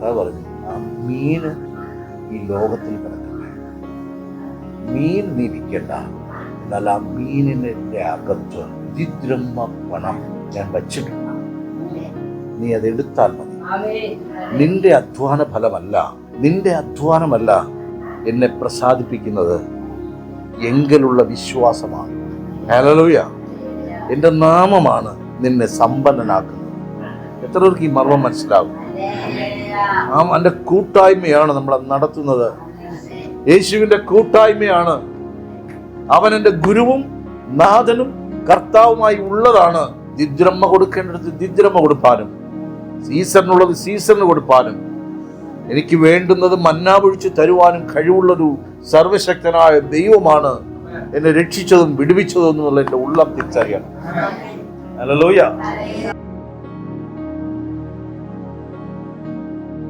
കർത്താവ് പറഞ്ഞു ആ മീന് ഈ ലോകത്തിൽ കിടക്കട്ടെ മീൻ നീ എന്നാൽ ആ മീനിന്റെ അകത്ത് ദ്വിദ്രഹ്മ പണം ഞാൻ വച്ചിട്ടുണ്ട്. നീ അതെടുത്താൽ മതി. നിന്റെ അധ്വാന ഫലമല്ല നിന്റെ അധ്വാനമല്ല എന്നെ പ്രസാദിപ്പിക്കുന്നത് എങ്കിലുള്ള വിശ്വാസമാണ്. ഹലലോയ എന്റെ നാമമാണ് നിന്നെ സമ്പന്നനാക്കുന്നത്. എത്ര പേർക്ക് ഈ മർമ്മം മനസ്സിലാകും ആ അവന്റെ കൂട്ടായ്മയാണ് നമ്മൾ നടത്തുന്നത്. യേശുവിന്റെ കൂട്ടായ്മയാണ്. അവൻ എന്റെ ഗുരുവും നാഥനും കർത്താവുമായി ഉള്ളതാണ്. ദിദ്രമ്മ കൊടുക്കേണ്ടത് ദിദ്രമ്മ കൊടുപ്പാനും. സീസണിനുള്ളത് സീസണിന് കൊടുപ്പാനും. എനിക്ക് വേണ്ടുന്നത് മന്നാ പൊഴിച്ച് തരുവാനും കഴിവുള്ളൊരു സർവശക്തനായ ദൈവമാണ്. എന്നെ രക്ഷിച്ചതും വിടുവിച്ചതും എന്നുള്ള എന്റെ ഉള്ളം തിരിച്ചറിയണം. അല്ലല്ലോയ്യ